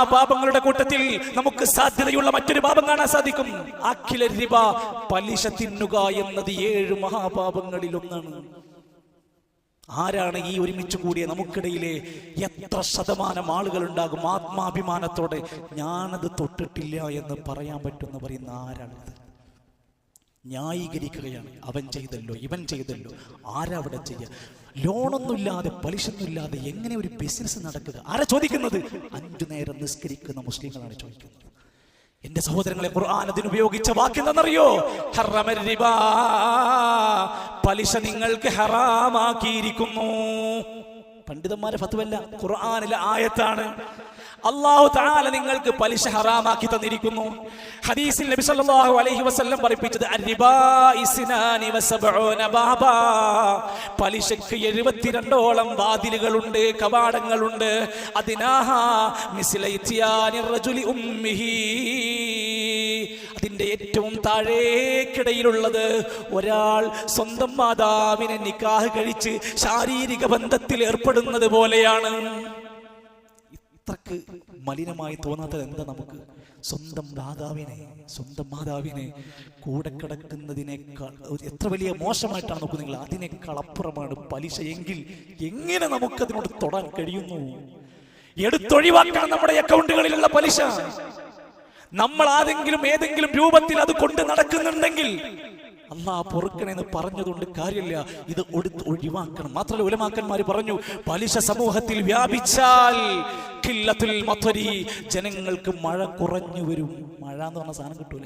മഹാപാപങ്ങളുടെ കൂട്ടത്തിൽ നമുക്ക് സാധ്യതയുള്ള മറ്റൊരു പാപം കാണാൻ സാധിക്കും. അഖില റിബ പലിശ തിന്നുക എന്നത് ഏഴ് മഹാപാപങ്ങളിൽ ഒന്നാണ്. ആരാണ് ഈ ഒരുമിച്ച് കൂടിയ നമുക്കിടയിലെ എത്ര ശതമാനം ആളുകൾ ഉണ്ടാകും ആത്മാഭിമാനത്തോടെ? ഞാനത് തൊട്ടിട്ടില്ല എന്ന് പറയാൻ പറ്റുമെന്ന് പറയുന്ന ആരാണിത്? ന്യായീകരിക്കുകയാണ്. അവൻ ചെയ്തല്ലോ ഇവൻ ചെയ്തല്ലോ. ആരവിടെ ചെയ്യുക ലോണൊന്നുമില്ലാതെ പലിശൊന്നുമില്ലാതെ എങ്ങനെ ഒരു ബിസിനസ് നടക്കുക? ആരാ ചോദിക്കുന്നത്? അഞ്ചു നേരം നിസ്കരിക്കുന്ന മുസ്ലിങ്ങളാണ് ചോദിക്കുന്നത്. എന്റെ സഹോദരങ്ങളെ ഖുർആൻ അതിന് ഉപയോഗിച്ച വാക്കെന്തെന്നറിയോ. പലിശ നിങ്ങൾക്ക് ഹറാമാക്കിയിരിക്കുന്നു. പണ്ഡിതന്മാരെ ഫത്വല്ല. ഖുർആാനിലെ ആയത്താണ്. അള്ളാഹു താല നിങ്ങൾക്ക് പലിശ ഹറാമാക്കി തന്നിരിക്കുന്നു. ഹദീസിൽ നബി സല്ലല്ലാഹു അലൈഹി വസല്ലം പഠിപ്പിച്ചത് പലിശക്ക് എഴുപത്തിരണ്ടോളം വാതിലുകളുണ്ട് കവാടങ്ങളുണ്ട്. അതിനാഹ മിസ്ല ഉമ്മിഹി. അതിന്റെ ഏറ്റവും താഴേക്കിടയിലുള്ളത് ഒരാൾ സ്വന്തം മാതാവിനെ നിക്കാഹ് കഴിച്ച് ശാരീരിക ബന്ധത്തിൽ ഏർപ്പെടുന്നത് പോലെയാണ്. ഇത്രക്ക് മലിനമായി തോന്നാത്തത് എന്താ നമുക്ക്? സ്വന്തം മാതാവിനെ സ്വന്തം മാതാവിനെ കൂടെ കിടക്കുന്നതിനേക്കാൾ എത്ര വലിയ മോശമായിട്ടാണ് നോക്കുന്നത് നിങ്ങൾ? അതിനേക്കാൾ അപ്പുറമാണ് പലിശ എങ്കിൽ എങ്ങനെ നമുക്കതിനോട് തൊടാൻ കഴിയുന്നു? എടുത്തൊഴിവാക്കാൻ നമ്മുടെ അക്കൗണ്ടുകളിലുള്ള പലിശ. നമ്മൾ ആരെങ്കിലും ഏതെങ്കിലും രൂപത്തിൽ അത് കൊണ്ട് നടക്കുന്നുണ്ടെങ്കിൽ അള്ളാ പൊറുക്കണെന്ന് പറഞ്ഞതുകൊണ്ട് കാര്യമില്ല. ഇത് ഒടുത്ത് ഒഴിവാക്കണം. മാത്രമല്ല ഉലമാക്കന്മാർ പറഞ്ഞു പലിശ സമൂഹത്തിൽ വ്യാപിച്ചാൽ ജനങ്ങൾക്ക് മഴ കുറഞ്ഞു വരും. മഴ എന്ന് പറഞ്ഞ സാധനം കിട്ടൂല.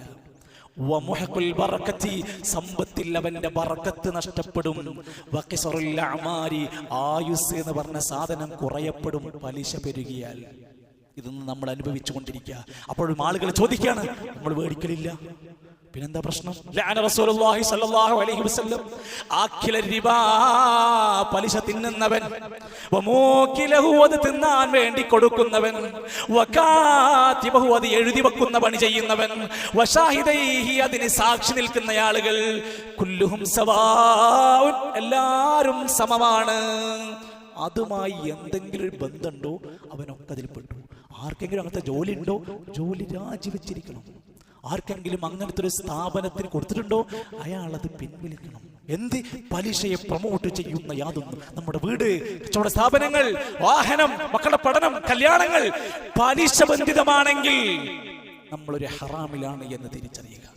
സമ്പത്തിൽ അവന്റെ ബറക്കത്ത് നഷ്ടപ്പെടും. ആയുസ് എന്ന് പറഞ്ഞ സാധനം കുറയപ്പെടും പലിശ പെരുകിയാൽ. ഇതൊന്നും നമ്മൾ അനുഭവിച്ചു കൊണ്ടിരിക്കുക അപ്പോഴും ആളുകൾ ചോദിക്കുകയാണ് നമ്മൾ മേടിക്കലില്ല പിന്നെന്താ പ്രശ്നം? പലിശ തിന്നുന്നവൻ. അത് തിന്നാൻ വേണ്ടി കൊടുക്കുന്നവൻ. അത് എഴുതി വെക്കുന്ന പണി ചെയ്യുന്നവൻ. അതിന് സാക്ഷി നിൽക്കുന്ന ആളുകൾ എല്ലാരും സമമാണ്. അതുമായി എന്തെങ്കിലും ഒരു ബന്ധമുണ്ടോ? അവനൊക്കെ അതിൽപ്പെട്ടു. ആർക്കെങ്കിലും അങ്ങനത്തെ ജോലി ഉണ്ടോ ജോലി രാജിവെച്ചിരിക്കണം. ആർക്കെങ്കിലും അങ്ങനത്തെ ഒരു സ്ഥാപനത്തിന് കൊടുത്തിട്ടുണ്ടോ? അയാൾ അത് പിൻവലിക്കണം. എന്ത്? പലിശയെ പ്രൊമോട്ട് ചെയ്യുന്ന യാതൊന്നും. നമ്മുടെ വീട് കച്ചവട സ്ഥാപനങ്ങൾ വാഹനം മക്കളുടെ പഠനം കല്യാണങ്ങൾ പലിശ ബന്ധിതമാണെങ്കിൽ നമ്മളൊരു ഹറാമിലാണ് എന്ന് തിരിച്ചറിയുക.